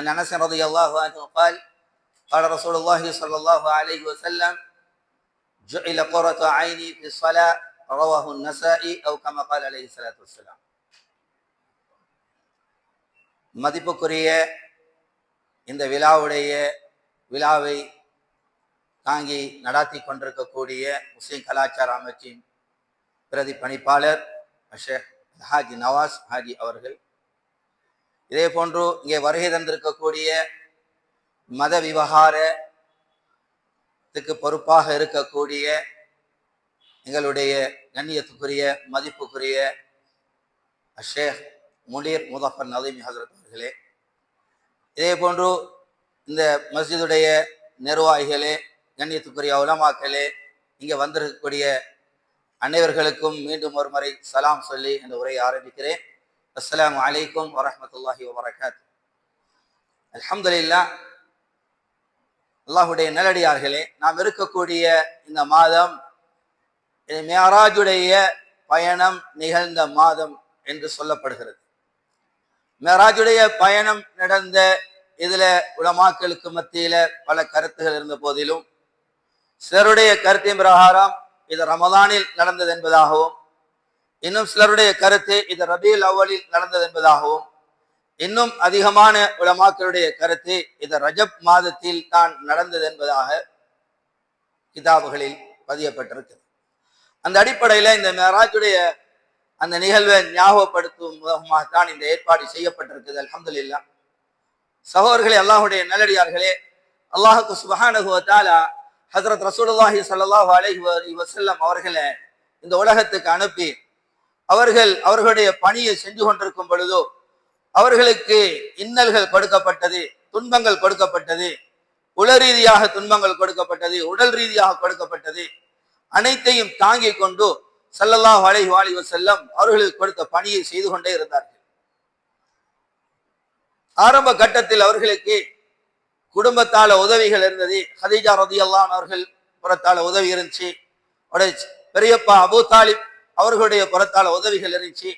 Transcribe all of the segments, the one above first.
عن انس رضي الله عنه قال قال رسول الله صلى الله عليه وسلم جعل قرة عيني في الصلاة رواه النسائي أو كما قال عليه الصلاة والسلام மதிப்புக்குரிய இந்த விழாவுடைய விழாவை தாங்கி நடாத்தி கொண்டிருக்கக்கூடிய முஸ்லிம் கலாச்சார அமைச்சின் பிரதி பணிப்பாளர் ஷேக் ஹாஜி நவாஸ் ஹாஜி அவர்கள் இதே போன்று இங்கே வருகை தந்திருக்கக்கூடிய மத விவகாரத்துக்கு பொறுப்பாக இருக்கக்கூடிய எங்களுடைய கண்ணியத்துக்குரிய மதிப்புக்குரிய ஷேக் முனீர் முதஃபர் நதீம் ஹசரத் அவர்களே. இதே போன்று இந்த மஸ்ஜிதுடைய நிர்வாகிகளே கண்ணியத்துக்குரிய உலமாக்களே இங்கே வந்திருக்கக்கூடிய அனைவர்களுக்கும் மீண்டும் ஒரு முறை சலாம் சொல்லி இந்த உரையை ஆரம்பிக்கிறேன். அஸ்லாம் அலைக்கும் வரமத்துல்லாஹி வபரகாத் அலமதுல்லா அல்லாஹுடைய நல்லடியார்களே நாம் இருக்கக்கூடிய இந்த மாதம் இது மேராஜுடைய பயணம் நிகழ்ந்த மாதம் என்று சொல்லப்படுகிறது. மேராஜுடைய பயணம் நடந்த இதுல உலமாக்களுக்கு மத்தியில பல கருத்துகள் இருந்த போதிலும் சிலருடைய கருத்தின் பிரகாரம் இது ரமதானில் நடந்தது என்பதாகவும் இன்னும் சிலருடைய கருத்து இது ரபியுல் அவ்வலில் நடந்தது என்பதாகவும் இன்னும் அதிகமான உலமாக்களுடைய கருத்து இது ரஜப் மாதத்தில் தான் நடந்தது என்பதாக கிதாபுகளில் பதியப்பட்டிருக்கிறது. அந்த அடிப்படையில இந்த மெராஜுடைய அந்த நிகழ்வை ஞாபகப்படுத்தும் முகமாகத்தான் இந்த ஏற்பாடு செய்யப்பட்டிருக்குது அல்ஹம்துலில்லா. சகோதரர்களே அல்லாஹுடைய நல்லடியார்களே அல்லாஹுக்கு சுபஹானகுவத்தாலா ஹசரத் ரசூலுல்லாஹி சல்லாஹூ அலஹி வசல்லம் அவர்களை இந்த உலகத்துக்கு அனுப்பி அவர்கள் அவர்களுடைய பணியை செஞ்சு கொண்டிருக்கும் பொழுதோ அவர்களுக்கு இன்னல்கள் கொடுக்கப்பட்டது துன்பங்கள் கொடுக்கப்பட்டது உள ரீதியாக துன்பங்கள் கொடுக்கப்பட்டது உடல் ரீதியாக கொடுக்கப்பட்டது அனைத்தையும் தாங்கிக் கொண்டு சல்லல்லாஹு அலைஹி வாலி செல்லம் அவர்களுக்கு கொடுத்த பணியை செய்து கொண்டே இருந்தார்கள். ஆரம்ப கட்டத்தில் அவர்களுக்கு குடும்பத்தால உதவிகள் இருந்தது. ஹதீஜா ரதி அவர்கள் புறத்தால உதவி இருந்துச்சு. பெரியப்பா அபு தாலிப் அவர்களுடைய புறத்தால உதவிகள் இருந்துச்சு.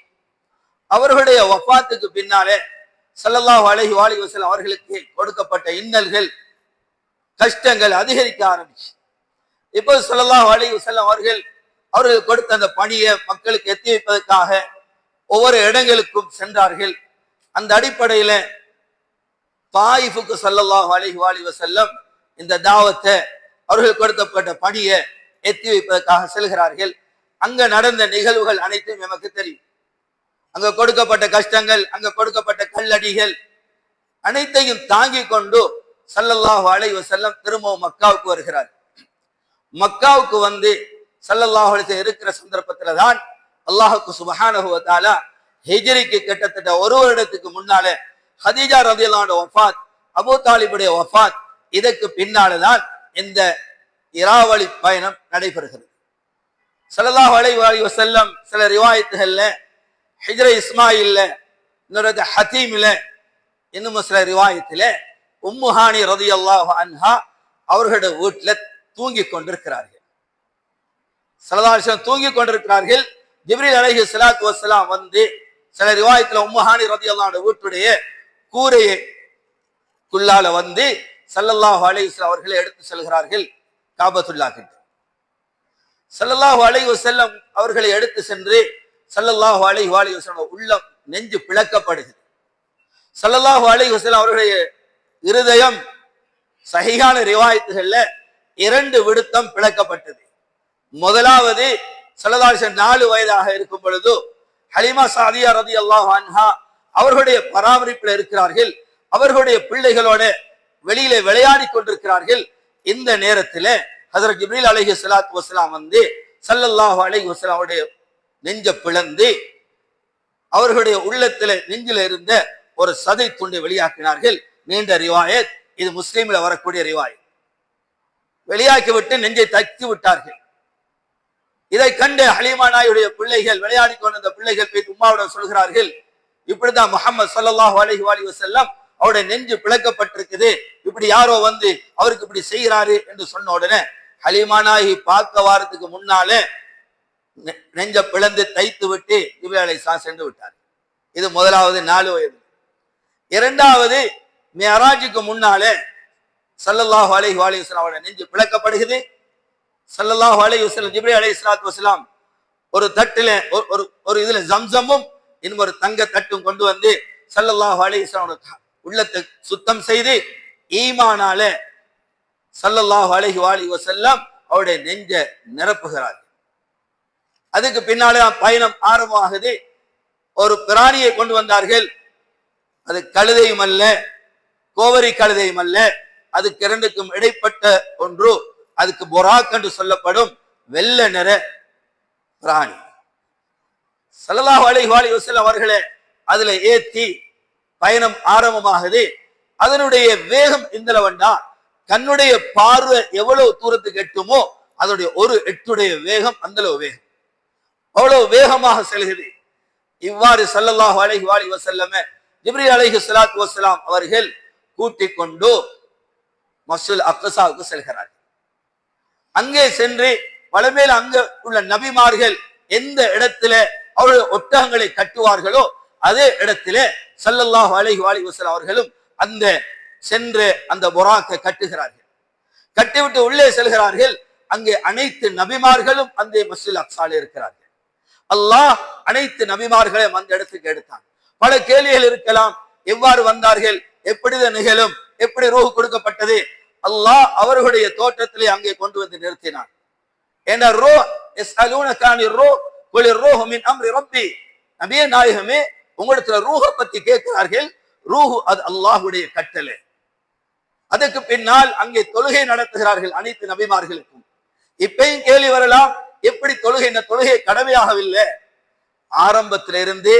அவர்களுடைய வஃபாத்துக்கு பின்னாலே சல்லல்லாஹு அலைஹி வாலி வசல்லம் அவர்களுக்கு கொடுக்கப்பட்ட இன்னல்கள் கஷ்டங்கள் அதிகரிக்க ஆரம்பிச்சு. இப்போ சல்லல்லாஹு அலைஹி வஸல்லம் அவர்கள் அவர்கள் கொடுத்த அந்த பணியை மக்களுக்கு எத்தி வைப்பதற்காக ஒவ்வொரு இடங்களுக்கும் சென்றார்கள். அந்த அடிப்படையில தாயிஃபுக்கு சல்லல்லாஹு அலைஹி வாலி வசல்லம் இந்த தாவத்தை அவர்கள் கொடுக்கப்பட்ட பணியை எத்தி வைப்பதற்காக செல்கிறார்கள். அங்க நடந்த நிகழ்வுகள் அனைத்தும் எமக்கு தெரியும். அங்க கொடுக்கப்பட்ட கஷ்டங்கள் அங்க கொடுக்கப்பட்ட கல்லடிகள் அனைத்தையும் தாங்கி கொண்டு சல்லல்லாஹு அலைவ செல்லம் திரும்பவும் மக்காவுக்கு வருகிறார். மக்காவுக்கு வந்து சல்லல்லாஹு அலைஹி இருக்கிற சந்தர்ப்பத்துல தான் அல்லாஹுக்கு சுபஹானஹு ஹெஜரிக்கு கிட்டத்தட்ட ஒரு வருடத்துக்கு முன்னாலே ஹதீஜா ரதியலான வஃபாத் அபூ தாலிபுடைய வஃபாத் இதற்கு பின்னால்தான் இந்த இராவளி பயணம் நடைபெறுகிறது. சல்லல்லாஹு அலைஹி செல்லம் சில ரிவாயத்துகள்ல ஹிஜ்ர இஸ்மாயில்ல இன்னொரு ஹத்தீம்ல இன்னும் சில ரிவாயத்தில் உம்முஹானி ரதி அல்லாஹ் அன்ஹா அவர்களோட வீட்டுல தூங்கி கொண்டிருக்கிறார்கள். சலதாசம் தூங்கி கொண்டிருக்கிறார்கள். ஜிப்ரில் அலஹி சலாத்து வசலாம் வந்து சில ரிவாயத்தில் உம்முஹானி ரதி அல்லாஹ் வீட்டுடைய கூரையை குள்ளால வந்து சல்லல்லாஹு அலைஹி அவர்களை எடுத்து செல்கிறார்கள். காபத்துல்லா கிட்ட. சல்லல்லாஹு அலைஹி செல்லம் அவர்களை எடுத்து சென்று சல்லல்லாஹு அலைஹி வாலி வஸல்லம் உள்ளம் நெஞ்சு பிளக்கப்படுகிறது. சல்லல்லாஹு அலைஹி வஸல்லம் அவர்களுடைய இருதயம் சகிகான ரிவாயத்துகள்ல இரண்டு விடுத்தம் பிளக்கப்பட்டது. முதலாவது சல்லதாசன் நாலு வயதாக இருக்கும் பொழுது ஹலிமா சாதியா ரதி அல்லாஹ் அன்ஹா அவர்களுடைய பராமரிப்பில் இருக்கிறார்கள். அவர்களுடைய பிள்ளைகளோட வெளியில விளையாடி கொண்டிருக்கிறார்கள். இந்த நேரத்தில் ஹசரத் ஜிப்ரீல் அலஹி சலாத் வஸலாம் வந்து சல்லல்லாஹு அலஹி வஸல்லம் அவருடைய நெஞ்ச பிளந்து அவர்களுடைய உள்ளத்துல நெஞ்சில இருந்த ஒரு சதை துண்டை வெளியாக்கினார்கள். நீண்ட ரிவாயத். இது முஸ்லீம்ல வரக்கூடிய ரிவாயத். வெளியாக்கி விட்டு நெஞ்சை தக்கி விட்டார்கள். இதை கண்டு ஹலீமா நாயுடைய பிள்ளைகள் விளையாடி கொண்டிருந்த பிள்ளைகள் போய் உமாவுடன் சொல்கிறார்கள் இப்படிதான் முகமது சல்லல்லாஹு அலஹி வாலி வசல்லாம் அவருடைய நெஞ்சு பிளக்கப்பட்டிருக்குது. இப்படி யாரோ வந்து அவருக்கு இப்படி செய்கிறாரு என்று சொன்ன உடனே ஹலிமானாகி பார்க்க வாரத்துக்கு முன்னாலே நெ- நெஞ்ச பிளந்து தைத்து விட்டு இவ்வேளை சா சென்று விட்டார். இது முதலாவது நாலு வயது. இரண்டாவது மியராஜுக்கு முன்னாலே சல்லல்லாஹு அலைஹி வஸல்லம் அவருடைய நெஞ்சு பிளக்கப்படுகிறது. சல்லல்லாஹு அலைஹி வஸ்லாம் ஜிப்ரி அலைஹி ஸலாத்து வஸ்லாம் ஒரு தட்டுல ஒரு- ஒரு ஒரு இதுல ஜம்சமும் இன்னும் ஒரு தங்க தட்டும் கொண்டு வந்து சல்லல்லாஹு அலைஹி வஸல்லம் உள்ளத்தை சுத்தம் செய்து ஈமானால சல்லல்லாஹ் அழகி வாலி வசல்லாம் அவருடைய நெஞ்ச நிரப்புகிறார். அதுக்கு பின்னாலே பயணம் ஆரம்பமாகுது. ஒரு பிராணியை கொண்டு வந்தார்கள். அது கழுதையும் அல்ல கோவரி கழுதையும் அல்ல. அதுக்கு இரண்டுக்கும் இடைப்பட்ட ஒன்று அதுக்கு பொராக் என்று சொல்லப்படும் வெள்ளை நிற பிராணி. ஸல்லல்லாஹு அலைஹி வசல் அவர்களே அதுல ஏத்தி பயணம் ஆரம்பமாகுது. அதனுடைய வேகம் இந்தளவண்டா கண்ணுடைய பார்வை எவ்வளவு தூரத்துக்கு எட்டுமோ அதனுடைய ஒரு எட்டுடைய வேகம் அந்த அளவு வேகம். அவ்வளவு வேகமாக செல்கிறது. இவ்வாறு ஸல்லல்லாஹு அலைஹி வாலி வசல்லம ஜிப்ரி அலைஹி சலாத் வசலாம் அவர்கள் கூட்டிக் கொண்டு மசூல் அக்கசாவுக்கு செல்கிறார் அங்கே சென்று வளமேல அங்க உள்ள நபிமார்கள் எந்த இடத்துல அவருடைய ஒட்டகங்களை கட்டுவார்களோ அதே இடத்திலே சல்லல்லாஹு அலைஹி வாலி வஸல்லம் அவர்களும் அந்த சென்று அந்த புறாக்கை கட்டுகிறார்கள். கட்டிவிட்டு உள்ளே செல்கிறார்கள். அங்கே அனைத்து நபிமார்களும் அந்த மசில் அக்சாலே இருக்கிறார்கள். அல்லாஹ் அனைத்து நபிமார்களையும் அந்த இடத்துக்கு எடுத்தான். பல கேள்விகள் இருக்கலாம். எவ்வாறு வந்தார்கள்? எப்படிதான் நிகழும்? எப்படி ரூஹ் கொடுக்கப்பட்டது? அல்லாஹ் அவர்களுடைய தோற்றத்திலே அங்கே கொண்டு வந்து நிறுத்தினான். என்ற ரோ எஸ் அலூனகானி ரோ குலி ரூஹு அம்ரி ரப்பி. நாயகமே உங்களிடத்துல ரூஹ பத்தி கேட்கிறார்கள். ரூஹு அது அல்லாஹுடைய கட்டளை. அதுக்கு பின்னால் அங்கே தொழுகை நடத்துகிறார்கள் அனைத்து நபிமார்களுக்கும். இப்பயும் கேள்வி வரலாம் எப்படி தொழுகை? இந்த தொழுகை கடமையாகவில்லை. ஆரம்பத்திலிருந்து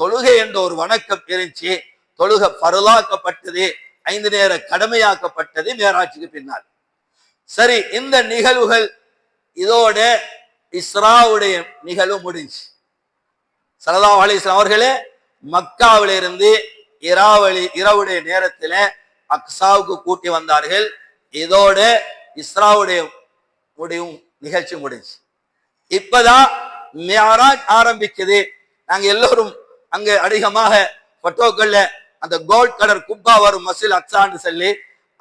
தொழுகை என்ற ஒரு வணக்கம் இருந்துச்சு. தொழுகை பரலாக்கப்பட்டது ஐந்து நேர கடமையாக்கப்பட்டது மேராட்சிக்கு பின்னால். சரி இந்த நிகழ்வுகள் இதோட இஸ்ராவுடைய நிகழ்வு முடிஞ்சு. சரதா அலிஸ்லாம் அவர்களே மக்காவில இருந்து இராவளி இரவுடைய நேரத்தில் அக்ஸாவுக்கு கூட்டி வந்தார்கள். இதோட இஸ்ராவுடைய முடிவும் நிகழ்ச்சி முடிஞ்சு. இப்பதான் மியாராஜ் ஆரம்பிக்குது. நாங்க எல்லோரும் அங்க அதிகமாக போட்டோக்கள்ல அந்த கோல்ட் கலர் குப்பா வரும் மசில் அக்ஸான்னு சொல்லி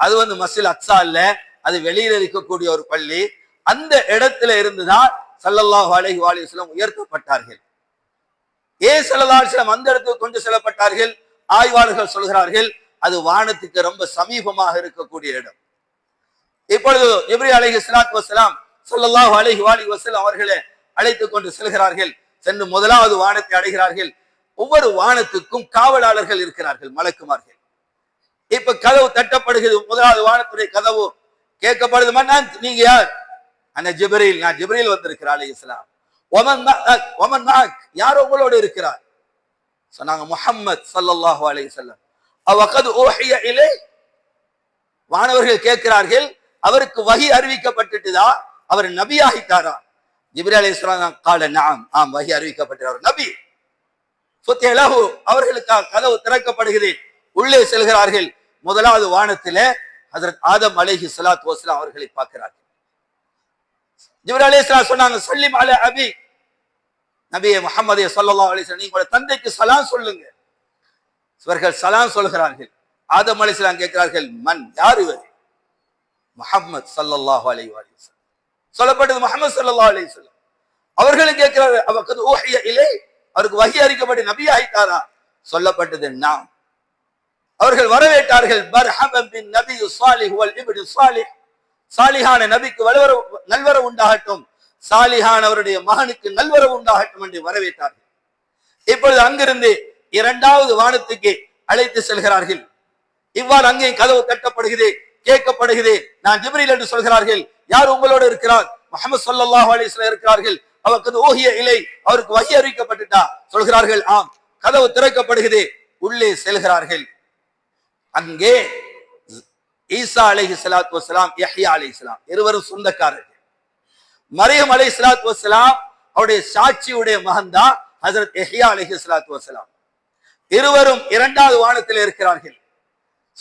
அது வந்து மசில் அக்ஸா இல்ல அது வெளியில இருக்கக்கூடிய ஒரு பள்ளி. அந்த இடத்துல இருந்துதான் சல்லல்லாஹ் அலஹி வஸல்லம் உயர்த்தப்பட்டார்கள். ஏன் சல்லல்லா அலைஹி அந்த இடத்துக்கு கொண்டு செல்லப்பட்டார்கள்? ஆய்வாளர்கள் சொல்கிறார்கள் அது வானத்துக்கு ரொம்ப சமீபமாக இருக்கக்கூடிய இடம். இப்பொழுது இப்ரி அலைஹி ஸலாத்து வசலாம் சொல்லல்லாஹ் அலைஹி வாலி வசலாம் அவர்களை அழைத்துக் கொண்டு செல்கிறார்கள். சென்று முதலாவது வானத்தை அடைகிறார்கள். ஒவ்வொரு வானத்துக்கும் காவலாளர்கள் இருக்கிறார்கள் மலக்குமார்கள். இப்ப கதவு தட்டப்படுகிறது முதலாவது வானத்துடைய கதவு கேட்கப்படுது நீங்க யார்? அந்த ஜிபரையில் நான் ஜிபரையில் வந்திருக்கிறார் அலி இஸ்லாம் ஒமன் ஒமன் யார் உங்களோடு இருக்கிறார்? சொன்னாங்க முஹம்மத் சல்லாஹூ அலி வஸல்லம் அவகது ஊஹிய இலை. வானவர்கள் கேட்கிறார்கள் அவருக்கு வகி அறிவிக்கப்பட்டுட்டுதா? அவர் நபி ஆகிட்டாரா ஜிப்ரி அலி இஸ்லாம் கால நாம் ஆம் வகி அறிவிக்கப்பட்டார் நபி. சுத்தியலகு அவர்களுக்காக கதவு திறக்கப்படுகிறது உள்ளே செல்கிறார்கள். முதலாவது வானத்தில அதற்கு ஆதம் அலேஹி சலாத் வஸ்லாம் அவர்களை பார்க்கிறார்கள். ஜிப்ரி அலி இஸ்லாம் சொன்னாங்க சொல்லி மால அபி. நபியை முகமதே ஸல்லல்லாஹு அலைஹி வஸல்லம் நீங்க தந்தைக்கு சலாம் சொல்லுங்க. இவர்கள் சலாம் சொல்கிறார்கள். ஆதம் அலிஸ்லாம் கேட்கிறார்கள் மன் யார் இவர்? முகமது ஸல்லல்லாஹு அலி சொல்லப்பட்டது முகமது சல்லா அலி சொல்லம் அவர்களும் கேட்கிறார்கள் அவருக்கு ஊஹிய அவருக்கு வகி அறிக்கப்பட்டு நபி ஆயிட்டாரா? சொல்லப்பட்டது நாம். அவர்கள் வரவேற்றார்கள் பர்ஹபன் பின் நபி சாலிஹ் வல் இப்னு சாலிஹ். சாலிஹான நபிக்கு வலுவரவு நல்வரவு உண்டாகட்டும். சாலிஹான் அவருடைய மகனுக்கு நல்வரவு உண்டாகட்டும் என்று வரவேற்றார்கள். இப்பொழுது அங்கிருந்து இரண்டாவது வானத்துக்கு அழைத்து செல்கிறார்கள். இவ்வாறு அங்கே கதவு கட்டப்படுகிறது கேட்கப்படுகிறது நான் ஜிப்ரில் என்று சொல்கிறார்கள். யார் உங்களோடு இருக்கிறார்? முகமது சொல்லாஹ் அலிஸ்ல இருக்கிறார்கள். அவருக்கு ஓகிய இலை அவருக்கு வகி அறிவிக்கப்பட்டுட்டா? சொல்கிறார்கள் ஆம். கதவு திறக்கப்படுகிறது உள்ளே செல்கிறார்கள். அங்கே ஈசா அலைஹி சலாத் வசலாம் யஹ்யா அலி இஸ்லாம் இருவரும் சொந்தக்காரர்கள். மரியம் அலை சலாத் வசலாம் அவருடைய சாட்சியுடைய மகன் தான் ஹசரத் யஹ்யா அலைஹி சலாத் வசலாம் இருவரும் இரண்டாவது வானத்தில் இருக்கிறார்கள்.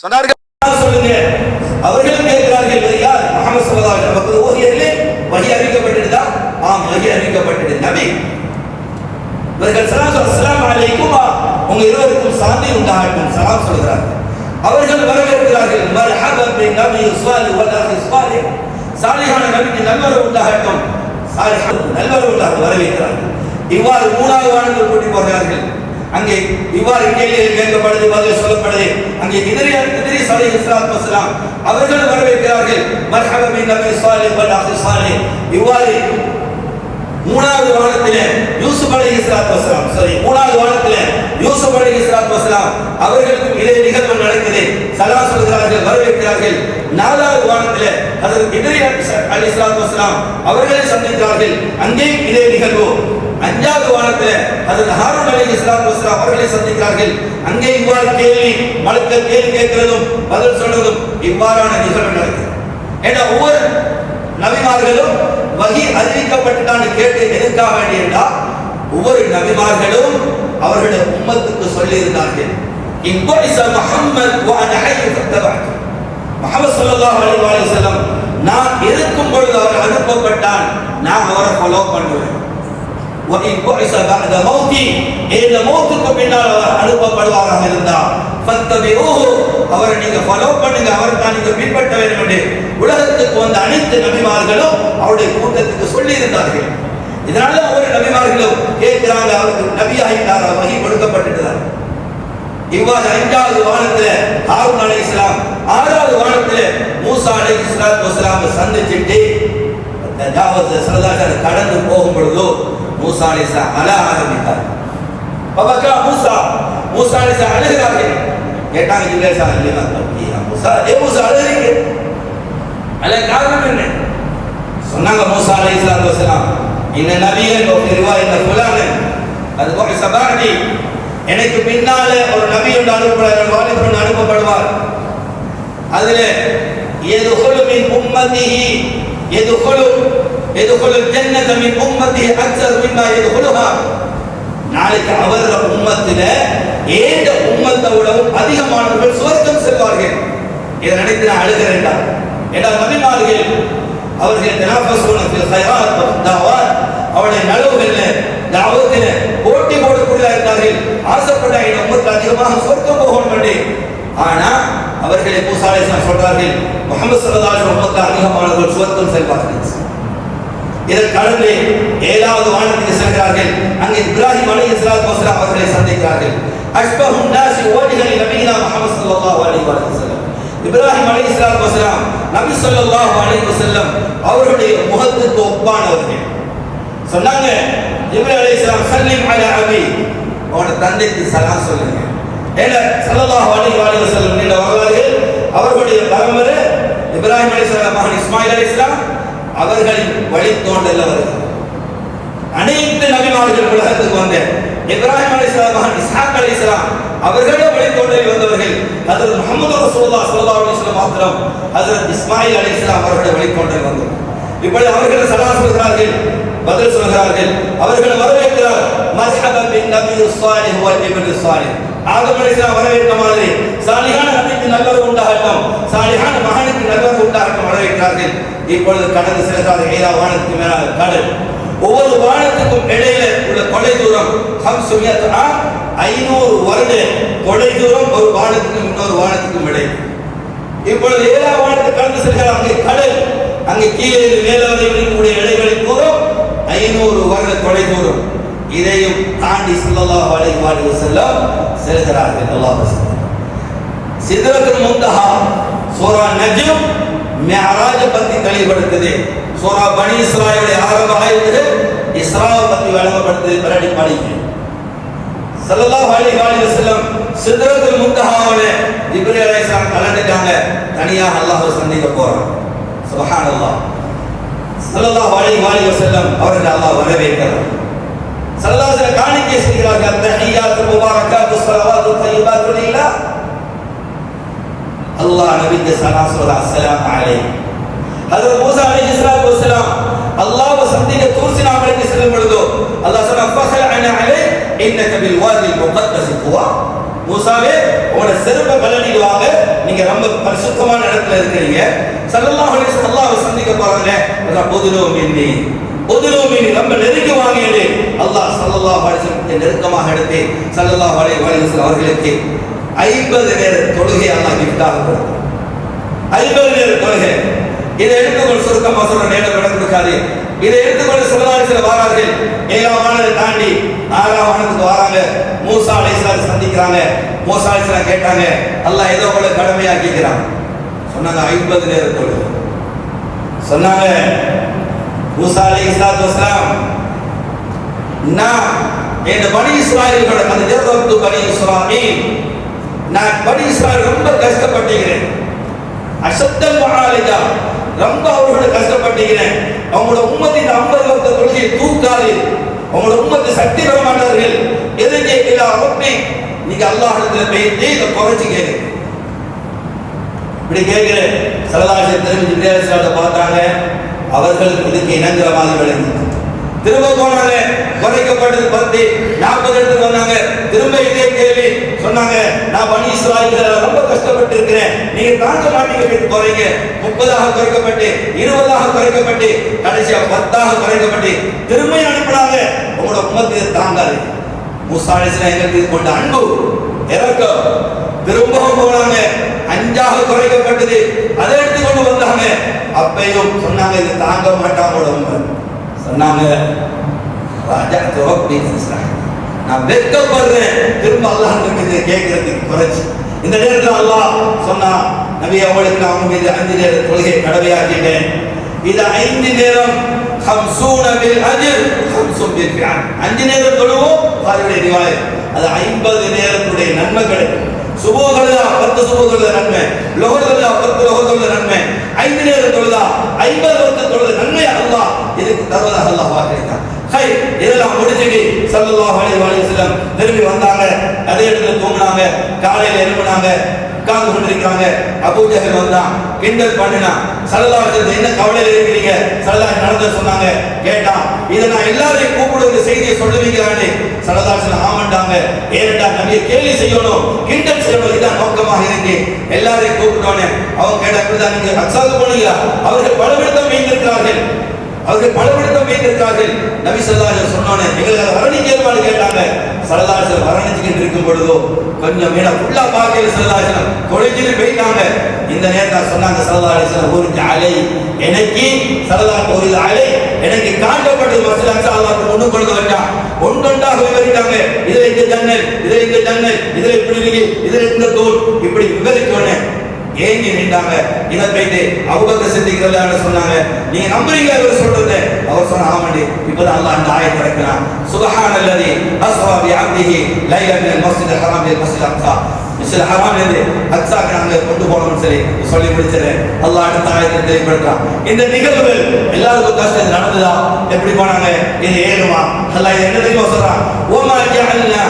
சொன்னார்கள் சொல்லுங்க? அவர்களும் கேட்கிறார்கள் இது யார்? முகமது ஸல்லல்லாஹு அலைஹி வஸல்லம். ஓதியதிலே வஹி அறிவிக்கப்பட்டதா ஆம் வஹி அறிவிக்கப்பட்டது நபி இவர்கள் சலாம் சொல்ல அஸ்ஸலாமு அலைக்கும் உங்க இருவருக்கும் சாந்தி உண்டாகட்டும் சலாம் சொல்கிறார்கள். அவர்கள் வரவேற்கிறார்கள் மர்ஹபன் பின் நபி ஸாலிஹ் வல் அஹி ஸாலிஹ் சாலிஹான நபிக்கு நல்வரவு உண்டாகட்டும். சாலிஹான நல்வரவு உண்டாக வரவேற்கிறார்கள். இவ்வாறு மூணாவது வானத்தில் கூட்டி போகிறார்கள் அங்கே இவ்வாறு கேள்விகள் கேட்கப்படுது பதில் சொல்லப்படுது. அங்கே எதிரியா எதிரி சலை இஸ்லாத் வசலாம் அவர்கள் வரவேற்கிறார்கள். மர்ஹபன் பின் நபி சாலி வல் அஹி ஸாலிஹ். இவ்வாறு மூணாவது வானத்திலே யூசுப் அலை இஸ்லாத் வசலாம் சாரி மூணாவது வானத்திலே யூசுப் அலை இஸ்லாத் வசலாம் அவர்களுக்கும் இதே நிகழ்வு நடக்குது. சலா சொல்கிறார்கள் வரவேற்கிறார்கள். நாலாவது வானத்திலே அதற்கு எதிரி அலி இஸ்லாத் வசலாம் அவர்களை சந்தித்தார்கள். அங்கேயும் இதே நிகழ்வு. அஞ்சாவது வாரத்தில் அதில் ஹாரூன் அலி இஸ்லாம் வசலாம் அவர்களை சந்திக்கிறார்கள். அங்கே இவ்வாறு கேள்வி மலக்கள் கேள்வி கேட்கிறதும் பதில் சொல்றதும் இவ்வாறான நிகழ்வு நடக்குது. ஏன்னா ஒவ்வொரு நபிமார்களும் வகி அறிவிக்கப்பட்டுட்டான்னு கேட்டு எதிர்க்காக வேண்டி என்றால் ஒவ்வொரு நபிமார்களும் அவர்களுடைய உம்மத்துக்கு சொல்லி இருந்தார்கள் இன்பொழிச முஹம்மத் வ அன ஹய்யு நான் இருக்கும் பொழுது அவர் அனுப்பப்பட்டான். நான் அவரை ஃபாலோ பண்ணுவேன். وإن بعث بعد موتي இந்த மௌத்துக்கு பின்னால் அவர் அனுப்பப்படுவாராக இருந்தார் ஃபத்தபிஊஹு அவரை நீங்க ஃபாலோ பண்ணுங்க அவர் தான் நீங்க பின்பற்ற வேண்டும் என்று உலகத்துக்கு வந்த அனைத்து நபிமார்களும் அவருடைய கூட்டத்துக்கு சொல்லி இருந்தார்கள் இதனால ஒவ்வொரு நபிமார்களும் கேட்கிறாங்க அவருக்கு நபி ஆகிட்டாரா வகி கொடுக்கப்பட்டுட்டார் இவ்வாறு ஐந்தாவது வானத்துல ஹாரூன் அலை இஸ்லாம் ஆறாவது வானத்துல மூசா அலை இஸ்லாத்து வசலாம சந்திச்சுட்டு தஜாவஸ் சரதாசர் கடந்து போகும் பொழுதோ மூசா அலிசா இஸ்லாம் அழ ஆரம்பித்தார் பபக்கா மூசா மூசா அலிசா அழுகிறார்கள். கேட்டாங்க ஜிப்ரேல் சார் இல்லையா? தப்பியா மூசா ஏ மூசா அழுகிறீங்க? அல்ல காரணம் என்ன? சொன்னாங்க மூசா அலிசா இஸ்லாத்து வசலாம் இந்த நபியன் ஒரு இந்த புலானன் அது போக சபாரதி எனக்கு பின்னால ஒரு நபி ஒன்று அனுப்பப்படுவார் வாலிபர் ஒன்று அனுப்பப்படுவார். அதுல எதுகுலு மின் உம்மதிஹி எதுகுலு எதுகுலு ஜன்னத மின் உம்மதிஹி அக்ஸர் மிம்மா எதுகுலுஹா நாளைக்கு அவர உம்மத்தில ஏந்த உம்மத்தை விடவும் அதிகமானவர்கள் சுவர்க்கம் செல்வார்கள். இதை நினைத்து நான் அழுகிறேன்டா ஏன்னா நபிமார்கள் அவர்கள் தினாபசோனத்தில் ஃபில் கைராத் வ தாவாத். அவருடைய நலவுகள்ல தாவத்தில போட்டி போடக்கூடிய இருந்தார்கள். ஆசைப்பட்ட இந்த உம்மத்தில் அதிகமாக சுவர்க்கம் போகணும் என்று. ஆனா அவர்களை மூசா சொல்றார்கள் முகமது ஸல்லல்லாஹு உம்மத்தில் அதிகமானவர்கள் சுவர்க்கம் செல்வார்கள். இதற்கு அடுத்து ஏழாவது வானத்துக்கு செல்கிறார்கள். அங்கே இப்ராஹிம் அலி இஸ்லாத் வசலாம் அவர்களை சந்திக்கிறார்கள். அஷ்பஹும் நாசி ஓடிகளில் நபீனா முகமது ஸல்லல்லாஹு அலைஹி வஸல்லம். இப்ராஹிம் அலி இஸ்லாத் வசலாம் நபி ஸல்லல்லாஹு அலி வசல்லம் அவருடைய முகத்துக்கு ஒப்பானவர்கள். சொன்னாங்க இப்ராஹிம் அலி இஸ்லாம் சல்லிம் அலா அபி. அவனோட தந்தைக்கு சலாம் சொல்லுங்க. ஏன்னா ஸல்லல்லாஹு அலைஹி வசல்லம் நீண்ட வரலாறு. அவர்களுடைய பரம்பரை இப்ராஹிம் அலி இஸ்லாம் மகன் இஸ்மாயில் அலி இஸ்லாம் அவர்களின் வழித்தோன்றல் அவர்கள் அனைத்து நபிமார்கள் உலகத்துக்கு வந்த இப்ராஹிம் அலைஹிஸ்ஸலாம் மகன் இஸ்ஹாக் இஸ்லாம் அவர்களே வழித்தோன்றலில் வந்தவர்கள் அதில் முகமது ரசூல்லா சல்லா அலி இஸ்லாம் மாத்திரம் அதில் இஸ்மாயில் அலி இஸ்லாம் அவர்களுடைய வழித்தோன்றல் வந்தது இப்படி அவர்கள் சலா சொல்கிறார்கள் பதில் சொல்கிறார்கள். அவர்கள் வரவேற்கிறார் மஸ்ஹபன் பின் நபி ஸாலிஹ் வல் இப்னு ஸாலிஹ். ஆதமரிசா அலைஹிஸ்ஸலாம் வரவேற்ற மாதிரி சாலிகான நபிக்கு நல்லது உண்டாகட்டும். சாலிகான மகனுக்கு நல்லது உண்டாகட்டும் வரவேற்கிறார்கள் இப்பொழுது கடந்து செல்கிறார்கள் ஏழாவது வானத்துக்கு மேலாக கடல் ஒவ்வொரு வானத்துக்கும் இடையில உள்ள கொலை தூரம் ஹம்சுமியத் ஆம் ஐநூறு வருட கொலை தூரம் ஒரு வானத்துக்கும் இன்னொரு வானத்துக்கும் இடையே. இப்பொழுது ஏழாம் வானத்தை கடந்து செல்கிறார். அங்கே கடல் அங்கே கீழே இருந்து மேலே வரை இருக்கக்கூடிய இடைவெளி தூரம் ஐநூறு வருட கொலை தூரம். இதையும் தாண்டி ஸல்லல்லாஹு அலைஹி வஸல்லம் செல்கிறார்கள் அல்லாஹ் சிதறத்துல் முந்தஹா சூரா நஜ்ம் மிஅராஜ பத்தி தெளிவுபடுத்துது. சூரா பனி இஸ்ராயலுடைய ஆரம்ப ஆயத்துகள் இஸ்ராவை பத்தி விளங்கப்படுத்துது பிறடி படிங்க ஸல்லல்லாஹு அலைஹி வஸல்லம் சிதறத்துல் முந்தஹாவோட ஜிப்ரீல் அலைஹிஸ்ஸலாம் கலந்துட்டாங்க. தனியாக அல்லாஹ்வை சந்திக்க போறோம் சுபஹானல்லாஹ். ஸல்லல்லாஹு அலைஹி வஸல்லம் அவர்கள் அல்லாஹ் வரவேற்கிறார். ஸல்லல்லாஹு காணிக்கை செய்கிறார்கள். தஹியாத்து முபாரக்காத்து ஸலவாத்து தய்யிபாத்து இல்லா. அல்லாஹ் நபிக்கு சலாம் சொல்றா அஸ்ஸலாமு அலைக்கும் ஹஜரத் மூசா அலைஹிஸ்ஸலாத்து வஸ்ஸலாம் அல்லாஹ்வை சந்திக்க தூர்சினா மலைக்கு செல்லும் பொழுது அல்லாஹ் சொன்னா ஃபஹல் அன அலை இன்னக பில் வாதி முகத்தஸ் துவா. மூசாவே உங்களோட செருப்பை கலனிடுவாங்க நீங்க ரொம்ப பரிசுத்தமான இடத்துல இருக்கிறீங்க. ஸல்லல்லாஹு அலைஹி வஸல்லம் சந்திக்க போறாங்க அதான் பொதுலோ மின்னி பொதுலோ மின்னி ரொம்ப நெருங்கி வாங்கியது அல்லாஹ் ஸல்லல்லாஹு அலைஹி வஸல்லம் நெருக்கமாக எடுத்து ஸல்லல்லாஹு அலைஹி வஸல்லம் அவர்களுக்கு ஐம்பது நேர தொழுகை அல்லாஹ் கிஃப்டாக கொடுக்கும் ஐம்பது நேர தொழுகை. இதை எடுத்துக்கொண்டு சுருக்கமாக சொல்ற நேரம் விட கொடுக்காது. இதை எடுத்துக்கொண்டு சில வாரார்கள். ஏழாம் வானத்தை தாண்டி ஆறாம் வானத்துக்கு வராங்க. மூசா அலைஹிஸ்ஸலாம் சந்திக்கிறாங்க. மூசா அலைஹிஸ்ஸலாம் கேட்டாங்க அல்லாஹ் ஏதோ உங்களை கடமையாக்கிக்கிறான் சொன்னாங்க ஐம்பது நேர தொழுகை. சொன்னாங்க மூசா இஸ்லாத் வஸ்லாம் நான் இந்த பணி இஸ்ராயல்களோட அந்த தேவத்து பணி இஸ்ராயல் நான் பணி இஸ்ராயல் ரொம்ப கஷ்டப்பட்டுகிறேன். அசத்தல் மகாலிதா ரொம்ப அவர்களோட கஷ்டப்பட்டுகிறேன். அவங்களோட உம்மத்து இந்த ஐம்பது வருத்த கொள்கையை தூக்காது அவங்களோட உம்மத்து சக்தி பெற மாட்டார்கள். எதுக்கு இல்லை ரொப்பி நீங்க அல்லாஹிடத்தில் இடத்துல இதை குறைச்சி கேளு. இப்படி கேட்கிறேன். சரதாசை திரும்பி பார்த்தாங்க. அவர்கள் இதுக்கு இணங்குற மாதிரி விளங்கி திரும்ப போனாங்க குறைக்கப்பட்டது பத்தி நாற்பது எடுத்து வந்தாங்க திரும்ப இதே கேள்வி சொன்னாங்க. நான் பணி இஸ்ராயல்ல ரொம்ப கஷ்டப்பட்டு இருக்கிறேன். நீங்க தாங்க மாட்டீங்க குறைங்க முப்பதாக குறைக்கப்பட்டு இருபதாக குறைக்கப்பட்டு கடைசியா பத்தாக குறைக்கப்பட்டு திரும்ப அனுப்புனாங்க. உங்களோட உமத்து தாங்காது. மூசாலிஸ்லாம் எங்களுக்கு இது கொண்ட அன்பு. இறக்கம். திரும்பவும் போனாங்க. அஞ்சாக குறைக்கப்பட்டது. அதை எடுத்து கொண்டு வந்தாங்க. அப்பையும் சொன்னாங்க இது தாங்க மாட்டாங்க உடம்பு சொன்னாங்க ராஜா துவப்பி நான் வெட்கப்படுறேன். திரும்ப அல்லாஹ் இதை கேட்கறதுக்கு குறைச்சு. இந்த நேரத்தில் அல்லாஹ் சொன்னா நபி அவளுக்கு நான் அவங்க மீது அஞ்சு நேர தொழுகை கடமையாக்கிட்டேன். இது ஐந்து நேரம் ஹம்சூன பில் அஜர். ஹம்சும் பில் அஞ்சு நேரம் தொழுவோம் பாருடைய அது ஐம்பது நேரத்துடைய நன்மை கிடைக்கும் சுபோகலா பத்து சுபோகல நன்மை. லோகலா பத்து லோகல நன்மை. ஐந்து நேரம் தொழுதா ஐம்பது வருத்த தொழுது நன்மை அல்லாஹ். இதுக்கு தருவதாக அல்லாஹ் வாக்களித்தான். ஹை இதெல்லாம் முடிச்சுட்டு ஸல்லல்லாஹு அலைஹி வஸல்லம் திரும்பி வந்தாங்க. அதே இடத்துல தூங்குனாங்க. காலையில் எழுப்புனாங்க. உட்கார்ந்து கொண்டிருக்காங்க அபூ வந்தான். கிண்டல் பண்ணினா ஸல்லல்லாஹு என்ன கவலையில் இருக்கிறீங்க? ஸல்லல்லாஹு நடந்த சொன்னாங்க. கேட்டான் இதை நான் எல்லாரையும் கூப்பிடு இந்த செய்தியை சொல்லுவீங்களான்னு. ஸல்லல்லாஹு ஆமண்டாங்க. வஸல்லம் ஆமாண்டாங்க ஏனென்றா நபியை செய்யணும் கிண்டல் செய்யணும். இதுதான் நோக்கமாக இருக்கு எல்லாரையும் கூப்பிட்டோன்னே அவங்க கேட்டா இப்படிதான் நீங்க ரக்ஸாவுக்கு போனீங்களா? அவர்கள் பலவிடத்தம் வைத்திருக்கிறார்கள் அவர்கள் பலவிடத்தம் வைத்திருக்கார்கள் நபி ஸல்லல்லாஹு சொன்னானே எங்களுக்கு அதை ஏற்பாடு கேட்டாங்க. ஸல்லல்லாஹு வரணிச்சுக்கிட்டு இருக்கும் பொழுதோ கொஞ்சம் மேல ஃபுல்லா பார்க்கல ஸல்லல்லாஹு தொலைஞ்சிட்டு போயிட்டாங்க. இந்த நேரத்தில் சொன்னாங்க ஸல்லல்லாஹு ஒரு அலை எனக்கு ஸல்லல்லாஹு ஒரு அலை எனக்கு காட்டப்பட்டது மசிலாச்சு அல்லாஹ் ஒன்று கொண்டு வச்சான் ஒன்றொன்றாக விவரித்தாங்க இதுல இந்த ஜன்னல் இதுல இந்த ஜன்னல் இதுல இப்படி இருக்கு இதுல இந்த தோல். இப்படி விவரிச்சோன்னே ஏங்கி நின்றாங்க. இதை போயிட்டு அபுபக்கர் சித்திக்கிறதான்னு சொன்னாங்க நீங்க நம்புறீங்க அவர் சொல்றது அவர் சொன்ன ஆமாண்டி இப்பதான் அல்லாஹ் அந்த ஆயத்தை இறக்கிறான். சுபஹான் அல்லதி அஸ்வா பி அப்திஹி லைலா மினல் மஸ்ஜித் ஹராம் இல் மஸ்ஜித் அக்ஸா. மிஸ்ல் ஹராம் இருந்து அக்ஸாக்கு நாங்க கொண்டு போனோம்னு சரி சொல்லி முடிச்சிடுறேன் அல்லாஹ் அடுத்த ஆயத்தை தெளிவுபடுத்துறான். இந்த நிகழ்வுகள் எல்லாருக்கும் கஷ்டம் நடந்ததா? எப்படி போனாங்க? இது ஏறுமா? அல்லாஹ் என்ன தெரியுமா சொல்றான்? ஓமா ஜஅல்னா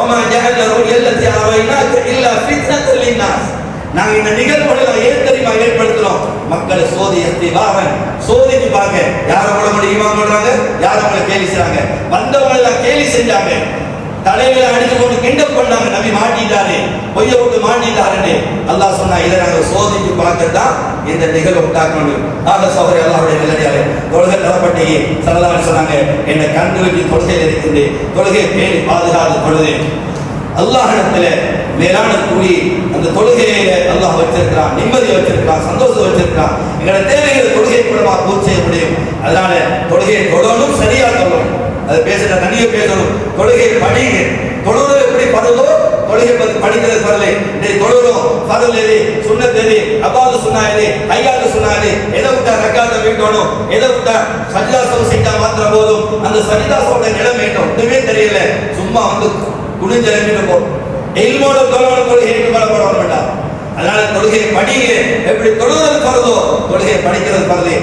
ஓமா ஜஅல்னா ருயல்லதி அரைனாக இல்லா ஃபித்னத்தல் லின்னாஸ். நாங்க இந்த நிகழ்வுகளை ஏன் தெரியுமா ஏற்படுத்துறோம்? மக்களை சோதியத்தை வாவன் சோதிச்சு பார்க்க யார கூட முடியுமா சொல்றாங்க யார கூட கேலி செய்றாங்க? வந்தவங்க எல்லாம் கேலி செஞ்சாங்க. தலையில அடிச்சு போட்டு கிண்டப் பண்ணாங்க நம்பி மாட்டிட்டாரு. பொய்ய விட்டு மாட்டிட்டாருன்னு. அல்லாஹ் சொன்னா இதை நாங்க சோதிச்சு பார்க்கத்தான் இந்த நிகழ்வு உண்டாக்கணும் ஆக சோதரி அல்லாஹ்வுடைய நிலையாரு தொழுகை தரப்பட்டே சரதான்னு சொன்னாங்க என்னை கண்டு வச்சு தொழுகையில் இருக்குது தொழுகை பேணி பாதுகாத்து தொழுது அல்லாஹிடத்துல மேலான கூலி அந்த தொழுகையில அல்லாஹ் வச்சிருக்கிறான் நிம்மதி வச்சிருக்கிறான் சந்தோஷம் வச்சிருக்கிறான் எங்களோட தேவைகளை தொழுகை மூலமாக பூர்த்தி செய்ய முடியும். அதனால தொழுகையை தொடரும் சரியா தொடரும் அது பேசுற தனியை பேசணும். தொழுகை படிங்க. தொழுவது எப்படி பருவோ தொழுகை பத்தி படிக்கிறது பரலை இதை தொழுகிறோம் பரல் எது? சுண்ணத் எது? அப்பாது சுண்ணா எது? ஐயாவது சுண்ணா எது? எதை விட்டா ரக்காத்த வீட்டணும் எதை விட்டா சஜிதாசம் செஞ்சா மாத்திரம் போதும்? அந்த சஜிதாசோட நிலைமை வேண்டும் ஒன்றுமே தெரியல. சும்மா வந்து குனிஞ்ச நிலைமையில எல்மோடு தொழிலோட கொள்கை ஏற்றுக்கொள்ளப்பட வேண்டாம் அதனால தொழுகையை படிங்க எப்படி தொழுகிறது பருதோ தொழுகையை படிக்கிறது பருது